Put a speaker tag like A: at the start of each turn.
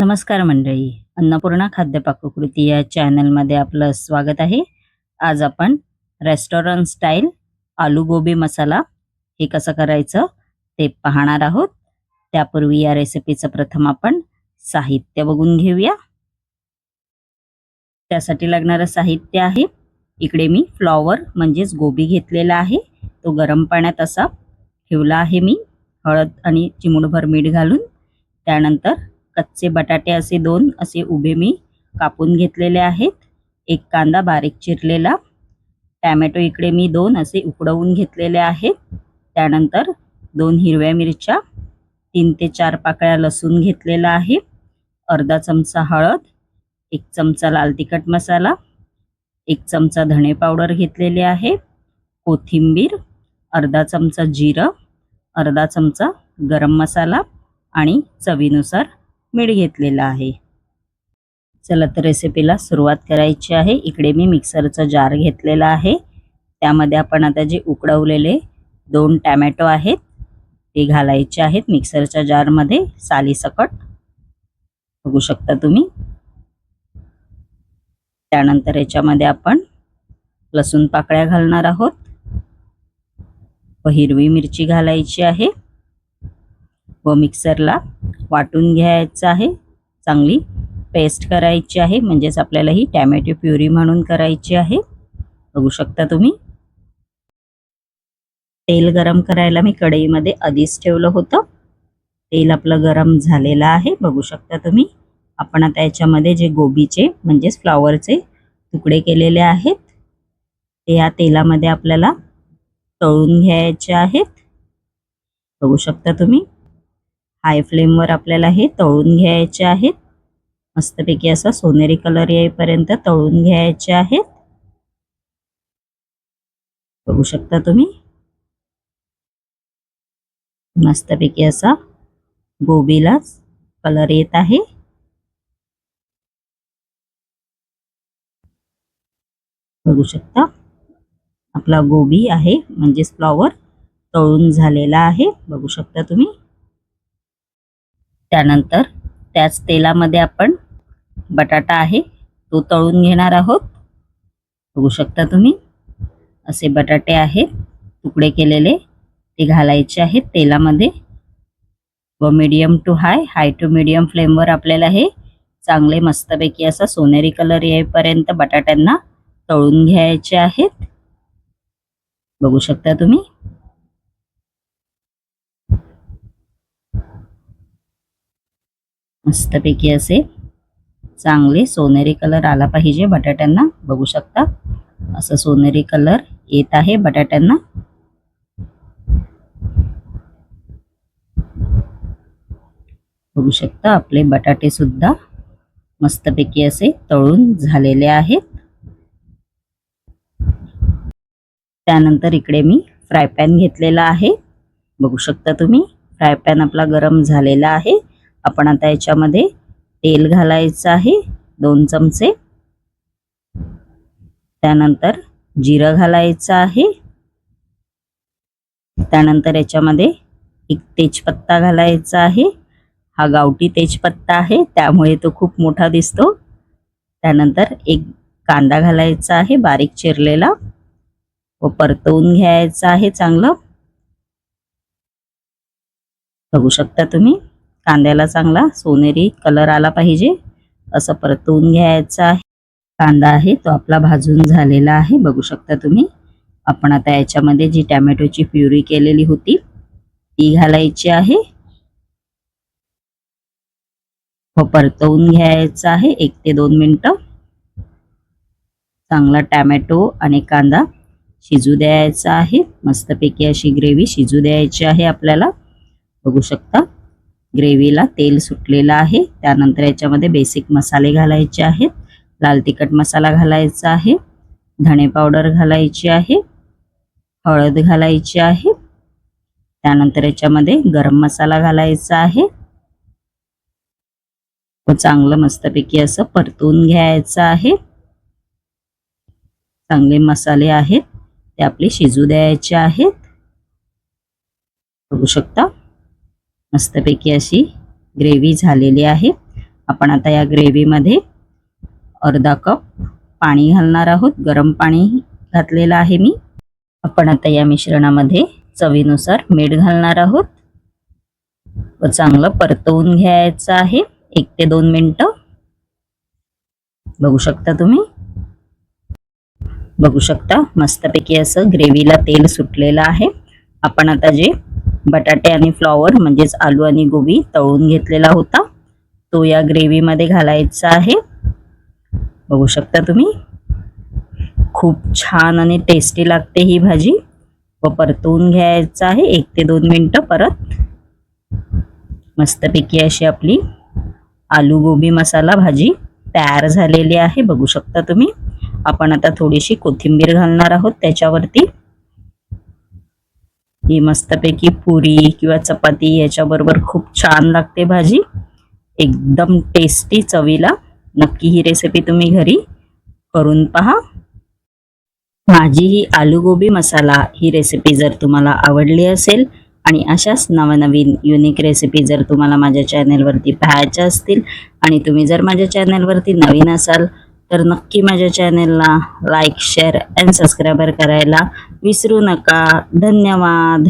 A: नमस्कार मंडळी अन्नपूर्णा खाद्यपाककृती या चॅनलमध्ये आपलं स्वागत आहे. आज आपण रेस्टॉरंट स्टाईल आलू गोबी मसाला हे कसं करायचं ते पाहणार आहोत. त्यापूर्वी या रेसिपीचं प्रथम आपण साहित्य बघून घेऊया. त्यासाठी लागणारं साहित्य आहे. इकडे मी फ्लॉवर म्हणजेच गोबी घेतलेला आहे. तो गरम पाण्यात असा ठेवला आहे मी. हळद आणि चिमूडभर मीठ घालून. त्यानंतर कच्चे बटाटे असे दोन असे उभे मी कापून घेतलेले आहेत. एक कांदा बारीक चिरलेला. टॅमॅटो इकडे मी दोन असे उकडवून घेतलेले आहेत. त्यानंतर दोन हिरव्या मिरच्या तीन ते चार पाकळ्या लसूण घेतलेला आहे. अर्धा चमचा हळद एक चमचा लाल तिखट मसाला एक चमचा धणे पावडर घेतलेले आहे. कोथिंबीर अर्धा चमचा जिरं अर्धा चमचा गरम मसाला आणि चवीनुसार मीठ घेतलेलं आहे. चला तर रेसिपीला सुरुवात करायची आहे. इकडे मी मिक्सरचा जार घेतलेला आहे. त्यामध्ये आपण आता जे उकडवलेले दोन टॅमॅटो आहेत ते घालायचे आहेत मिक्सरच्या जारमध्ये सालीसकट बघू शकता तुम्ही. त्यानंतर याच्यामध्ये आपण लसूण पाकळ्या घालणार आहोत. व हिरवी मिरची घालायची आहे. व मिक्सरला वाटून घ्यायचं आहे. चांगली पेस्ट करायची आहे. म्हणजेच आपल्याला ही टॅमॅटो प्युरी म्हणून करायची आहे. बघू शकता तुम्ही. तेल गरम करायला मी कढईमध्ये आधीच ठेवलं होतं. तेल आपलं गरम झालेलं आहे. बघू शकता तुम्ही. आपण आता याच्यामध्ये जे गोबीचे म्हणजेच फ्लावरचे तुकडे केलेले आहेत ते या तेलामध्ये आपल्याला तळून घ्यायचे आहेत. बघू शकता तुम्ही. हाय फ्लेमवर आपल्याला हे तळून घ्यायचे आहेत. मस्तपैकी असा सोनेरी कलर येईपर्यंत तळून घ्यायचे आहेत. बघू शकता तुम्ही. मस्तपैकी असा गोबीलाच कलर येत आहे. बघू शकता. आपला गोबी आहे म्हणजेच फ्लॉवर तळून झालेला आहे. बघू शकता तुम्ही. त्यानंतर त्याच तेलामध्ये आपण बटाटा आहे तो तळून घेणार आहोत. बघू शकता तुम्ही असे बटाटे आहेत तुकडे केलेले ते घालायचे आहेत तेलामध्ये. व medium to high high to medium फ्लेमवर आपल्याला हे चांगले मस्तपैकी असा सोनेरी कलर येईपर्यंत बटाट्यांना तळून घ्यायचे आहेत. बघू शकता तुम्ही मस्तपैकी असे चांगले सोनेरी कलर आला पाहिजे बटाट्यांना. बघू शकता असं सोनेरी कलर येत आहे बटाट्यांना. बघू शकता आपले बटाटे सुद्धा मस्तपैकी असे तळून झालेले आहेत. त्यानंतर इकडे मी फ्राय पॅन घेतलेला आहे. बघू शकता तुम्ही फ्राय पॅन आपला गरम झालेला आहे. आपण आता याच्यामध्ये तेल घालायचं आहे दोन चमचे. त्यानंतर जिरं घालायचं आहे. त्यानंतर याच्यामध्ये एक तेजपत्ता घालायचा आहे. हा गावठी तेजपत्ता आहे त्यामुळे तो खूप मोठा दिसतो. त्यानंतर एक कांदा घालायचा आहे बारीक चिरलेला. व परतवून घ्यायचं आहे चांगलं. बघू शकता तुम्ही. कांद्याला चांगला सोनेरी कलर आला पाहिजे. असं परतवून घ्यायचा आहे. कांदा आहे तो आपला भाजून झालेला आहे. बघू शकता तुम्ही. आपण आता याच्यामध्ये जी टॅमॅटोची प्युरी केलेली होती ती घालायची आहे. व परतवून घ्यायचं आहे. एक ते दोन मिनटं. चांगला टॅमॅटो आणि कांदा शिजू द्यायचा आहे. मस्तपैकी अशी ग्रेव्ही शिजू द्यायची आहे आपल्याला. बघू शकता. ग्रेव्हीला तेल सुटलेलं आहे. त्यानंतर याच्यामध्ये बेसिक मसाले घालायचे आहेत. लाल तिखट मसाला घालायचा आहे. धणे पावडर घालायची आहे. हळद घालायची आहे. त्यानंतर याच्यामध्ये गरम मसाला घालायचा आहे. व चांगलं मस्तपैकी असं परतून घ्यायचं आहे. चांगले मसाले आहेत. ते आपले शिजू द्यायचे आहेत. बघू शकता. मस्तपैकी अशी ग्रेव्ही झालेली आहे. आपण आता या ग्रेव्हीमध्ये अर्धा कप पाणी घालणार आहोत. गरम पाणी घातलेलं आहे मी. आपण आता या मिश्रणामध्ये चवीनुसार मीठ घालणार आहोत. व चांगलं परतवून घ्यायचं आहे. एक ते दोन मिनटं. बघू शकता तुम्ही? बघू शकता मस्तपैकी असं ग्रेव्हीला तेल सुटलेलं आहे. आपण आता जे बटाटे आणि फ्लॉवर म्हणजेच आलू आणि गोबी तळून घेतलेला होता. तो या ग्रेव्हीमध्ये घालायचा आहे. बघू शकता तुम्ही? खूप छान आणि टेस्टी लागते ही भाजी. व परतवून घ्यायचं आहे. एक ते दोन मिनटं परत. मस्तपैकी अशी आपली आलू गोबी मसाला भाजी तयार झालेली आहे. बघू शकता तुम्ही? आपण आता थोडीशी कोथिंबीर घालणार आहोत त्याच्यावरती. ही मस्तपैकी पुरी किंवा चपाती याच्याबरोबर खूप छान लागते भाजी. एकदम टेस्टी चवीला. नक्की ही रेसिपी तुम्ही घरी करून पहा. माझी ही आलू गोबी मसाला ही रेसिपी जर तुम्हाला आवडली असेल आणि अशाच नवनवीन युनिक रेसिपी जर तुम्हाला माझ्या चॅनेलवरती पाहायच्या असतील आणि तुम्ही जर माझ्या चॅनेलवरती नवीन असाल तर नक्की माझ्या चॅनेलला लाईक शेअर अँड सबस्क्राईबर करायला विसरू नका. धन्यवाद.